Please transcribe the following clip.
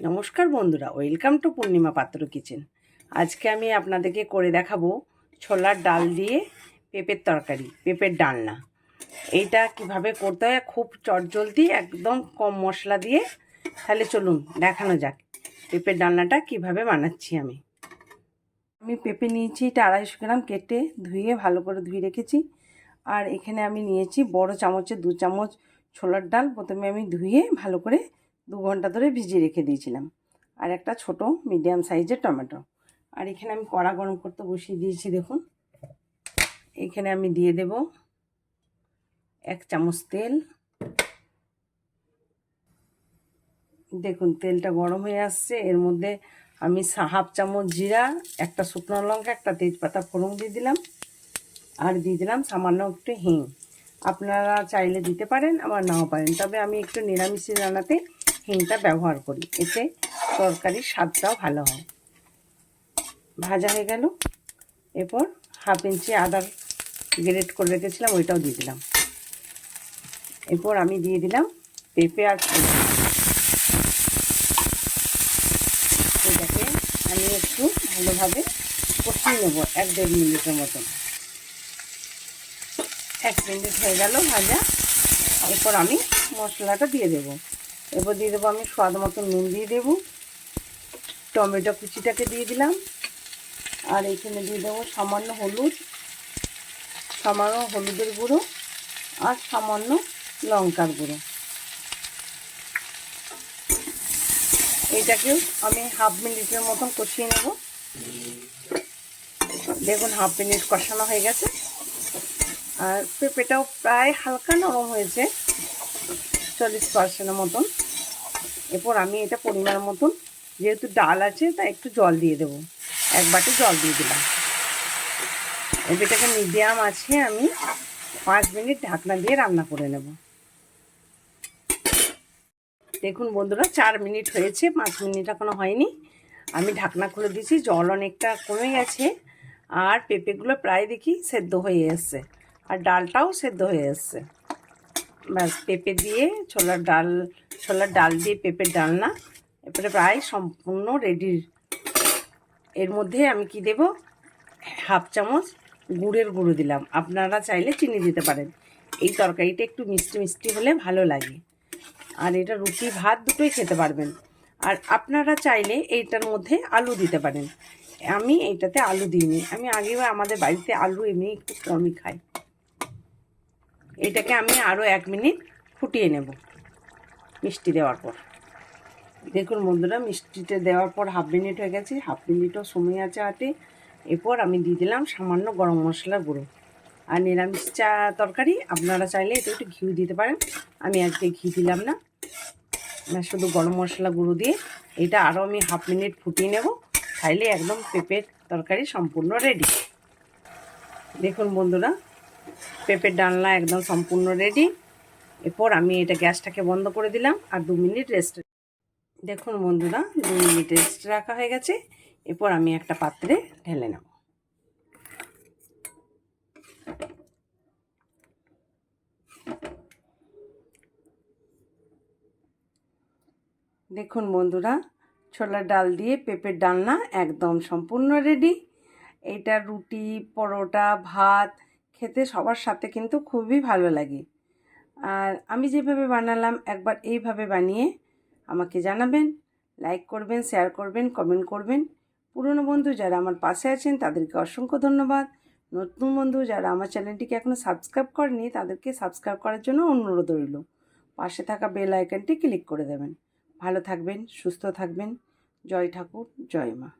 নমস্কার বন্ধুরা, welcome to পূর্ণিমা পাত্র কিচেন। আজকে আমি আপনাদেরকে করে দেখাবো ছোলার ডাল দিয়ে পেঁপের তরকারি, পেঁপের ডালনা। এইটা কীভাবে করতে হয়, খুব চটজলদি, একদম কম মশলা দিয়ে। তাহলে চলুন, দেখানো যাক পেঁপের ডালনাটা কীভাবে বানাচ্ছি আমি। আমি পেঁপে নিয়েছি এটা আড়াইশো গ্রাম কেটে ধুয়ে, ভালো করে ধুয়ে রেখেছি। আর এখানে আমি নিয়েছি বড় চামচে দু চামচ ছোলার ডাল, প্রথমে আমি ধুয়ে, ভালো করে দু ঘণ্টা ধরে ভিজিয়ে রেখে দিয়েছিলাম। আর একটা ছোট মিডিয়াম সাইজের টমেটো। আর এখানে আমি কড়া গরম করতে বসিয়ে দিয়েছি, দেখুন। এখানে আমি দিয়ে দেব এক চামচ তেল। দেখুন, তেলটা গরম হয়ে আসছে। এর মধ্যে আমি হাফ চামচ জিরা, একটা শুকনো লঙ্কা, একটা তেজপাতা ফোড়ন দিয়ে দিলাম। আর দিয়ে দিলাম সামান্য একটু হিং। আপনারা চাইলে দিতে পারেন, আবার নাও পারেন। তবে আমি একটু নিরামিষি রান্নাতে হিংটা ব্যবহার করি। এতে তরকারির স্বাদটাও ভালো হয়। ভাজা হয়ে গেল। এরপর হাফ ইঞ্চি আদা গ্রেট করে রেখেছিলাম, ওইটাও দিয়ে দিলাম। এরপর আমি দিয়ে দিলাম পেঁপে আর এটাকে আমি একটু ভালোভাবে কষিয়ে নেব, এক দেড় মিনিটের মতন এক মিনিট হয়ে গেল ভাজা। এরপর আমি মশলাটা দিয়ে দেব। এরপর দিয়ে দেবো আমি স্বাদ মতো নুন দিয়ে দেব। টমেটো কুচিটাকে দিয়ে দিলাম। আর এখানে দিয়ে দেবো সামান্য হলুদ, সামান্য হলুদের গুঁড়ো আর সামান্য লঙ্কার গুঁড়ো। এইটাকেও আমি হাফ মিনিটের মতন কষিয়ে নেব। দেখুন হাফ মিনিট কষানো হয়ে গেছে। আর পেঁপেটাও প্রায় হালকা নরম হয়েছে। চল্লিশ পার্সেন্টের মতন। এরপর আমি এটা পরিমাণ মতন, যেহেতু ডাল আছে, তাই একটু জল দিয়ে দেবো। এক বাটি জল দিয়ে দিলাম। এটাকে মিডিয়াম আছে আমি পাঁচ মিনিট ঢাকনা দিয়ে রান্না করে নেব। দেখুন বন্ধুরা, চার মিনিট হয়েছে, পাঁচ মিনিট এখনও হয়নি। আমি ঢাকনা খুলে দিয়েছি, জল অনেকটা কমে গেছে, আর পেঁপেগুলো প্রায় দেখি সেদ্ধ হয়ে এসছে। আর ডালটাও সেদ্ধ হয়ে এসছে। ব্যাস, পেঁপে দিয়ে ছোলার ডাল ছোলার ডাল দিয়ে পেঁপের ডালনা এরপরে প্রায় সম্পূর্ণ রেডি এর মধ্যে আমি কি দেব? হাফ চামচ গুড়ের গুঁড়ো দিলাম। আপনারা চাইলে চিনি দিতে পারেন। এই তরকারিটা একটু মিষ্টি মিষ্টি হলে ভালো লাগে। আর এটা রুটি, ভাত দুটোই খেতে পারবেন। আর আপনারা চাইলে এইটার মধ্যে আলু দিতে পারেন। আমি এইটাতে আলু দিইনি। আমি আগেও আমাদের বাড়িতে আলু এমনি একটু কমই খাই। এটাকে আমি আরও এক মিনিট ফুটিয়ে নেব মিষ্টি দেওয়ার পর। দেখুন বন্ধুরা, মিষ্টিটা দেওয়ার পর হাফ মিনিট হয়ে গেছে, হাফ মিনিটও সময় আছে হাতে এরপর আমি দিয়ে দিলাম সামান্য গরম মশলার গুঁড়ো। আর নিরামিষ চা তরকারি, আপনারা চাইলে এটা একটু ঘিউ দিতে পারেন। আমি আজকে ঘি দিলাম না। শুধু গরম মশলা গুঁড়ো দিয়ে এটা আরও আমি হাফ মিনিট ফুটিয়ে নেব। তাইলে একদম পেঁপের তরকারি সম্পূর্ণ রেডি। দেখুন বন্ধুরা পেঁপের ডালনা একদম সম্পূর্ণ রেডি এরপর আমি এটা গ্যাসটাকে বন্ধ করে দিলাম আর দু মিনিট রেস্ট দেখুন বন্ধুরা, দু মিনিট রেস্ট রাখা হয়ে গেছে। এরপর আমি একটা পাত্রে ঢেলে নেব। দেখুন বন্ধুরা, ছোলার ডাল দিয়ে পেঁপের ডালনা একদম সম্পূর্ণ রেডি এটা রুটি, পরোটা, ভাত খেতে সবার সাথে কিন্তু খুবই ভালো লাগে। আর আমি যেভাবে বানালাম, একবার এইভাবে বানিয়ে আমাকে জানাবেন লাইক করবেন শেয়ার করবেন কমেন্ট করবেন। পুরনো বন্ধু যারা আমার পাশে আছেন, তাদেরকে অসংখ্য ধন্যবাদ। নতুন বন্ধু যারা আমার চ্যানেলটিকে এখনও সাবস্ক্রাইব করেনি, তাদেরকে সাবস্ক্রাইব করার জন্য অনুরোধ রইল। পাশে থাকা বেল আইকনটি ক্লিক করে দেবেন। ভালো থাকবেন, সুস্থ থাকবেন। জয় ঠাকুর, জয় মা।